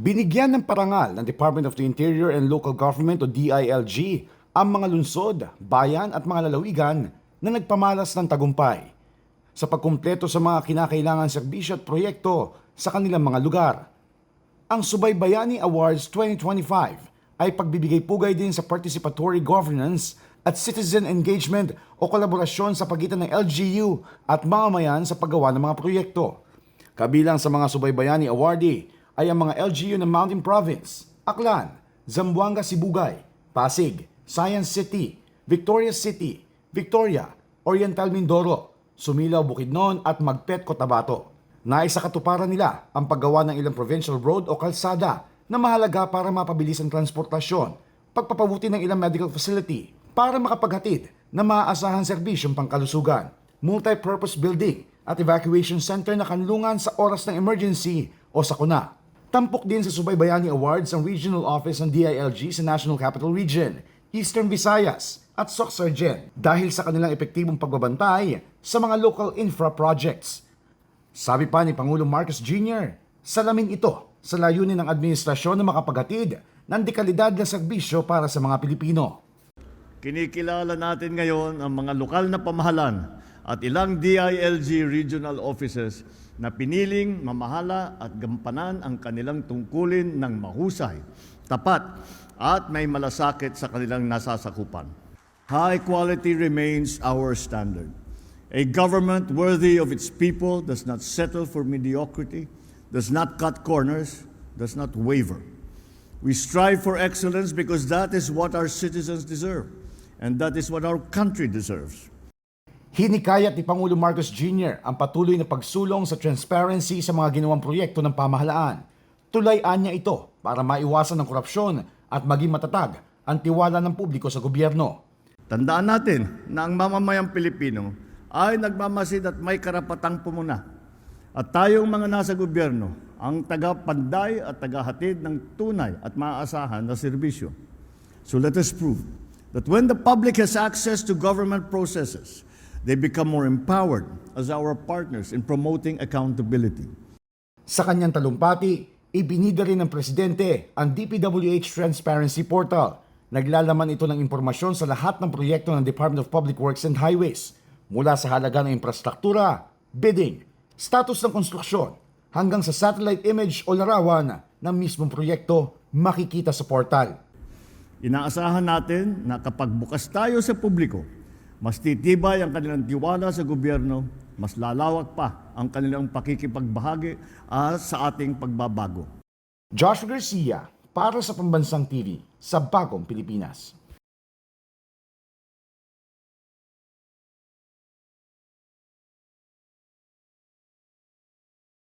Binigyan ng parangal ng Department of the Interior and Local Government o DILG ang mga lungsod, bayan at mga lalawigan na nagpamalas ng tagumpay sa pagkumpleto sa mga kinakailangan serbisyo at proyekto sa kanilang mga lugar. Ang Subaybayani Awards 2025 ay pagbibigay pugay din sa participatory governance at citizen engagement o kolaborasyon sa pagitan ng LGU at mamamayan sa paggawa ng mga proyekto. Kabilang sa mga Subaybayani Awardee ay ang mga LGU ng Mountain Province, Aklan, Zamboanga Sibugay, Pasig, Science City, Victoria City, Victoria, Oriental Mindoro, Sumilaw Bukidnon at Magpet Cotabato. Nais sa katuparan nila ang paggawa ng ilang provincial road o kalsada na mahalaga para mapabilis ang transportasyon, pagpapabuti ng ilang medical facility para makapaghatid ng maaasahan serbisyong pangkalusugan, multi-purpose building at evacuation center na kanlungan sa oras ng emergency o sakuna. Tampok din sa Subaybayani Awards ang Regional Office ng DILG sa National Capital Region, Eastern Visayas at Soxargen dahil sa kanilang epektibong pagbabantay sa mga local infra projects. Sabi pa ni Pangulong Marcos Jr., salamin ito sa layunin ng administrasyon na makapaghatid ng dekalidad na serbisyo para sa mga Pilipino. Kinikilala natin ngayon ang mga lokal na pamahalan at ilang DILG regional offices na piniling mamahala at gampanan ang kanilang tungkulin ng mahusay, tapat at may malasakit sa kanilang nasasakupan. High quality remains our standard. A government worthy of its people does not settle for mediocrity, does not cut corners, does not waver. We strive for excellence because that is what our citizens deserve, and that is what our country deserves. Hinikayat ni Pangulo Marcos Jr. ang patuloy na pagsulong sa transparency sa mga ginawang proyekto ng pamahalaan. Tulayan niya ito para maiwasan ang korupsyon at maging matatag ang tiwala ng publiko sa gobyerno. Tandaan natin na ang mamamayang Pilipino ay nagmamasid at may karapatang pumuna. At tayong mga nasa gobyerno, ang tagapanday at tagahatid ng tunay at maaasahan na serbisyo. So let us prove that when the public has access to government processes, they become more empowered as our partners in promoting accountability. Sa kanyang talumpati, ibinida rin ng Presidente ang DPWH Transparency Portal. Naglalaman ito ng impormasyon sa lahat ng proyekto ng Department of Public Works and Highways mula sa halaga ng infrastruktura, bidding, status ng konstruksyon, hanggang sa satellite image o larawan ng mismong proyekto makikita sa portal. Inaasahan natin na kapag bukas tayo sa publiko, mas titibay ang kanilang tiwala sa gobyerno, mas lalawak pa ang kanilang pakikipagbahagi ah, sa ating pagbabago. Joshua Garcia para sa Pambansang TV sa Bagong Pilipinas.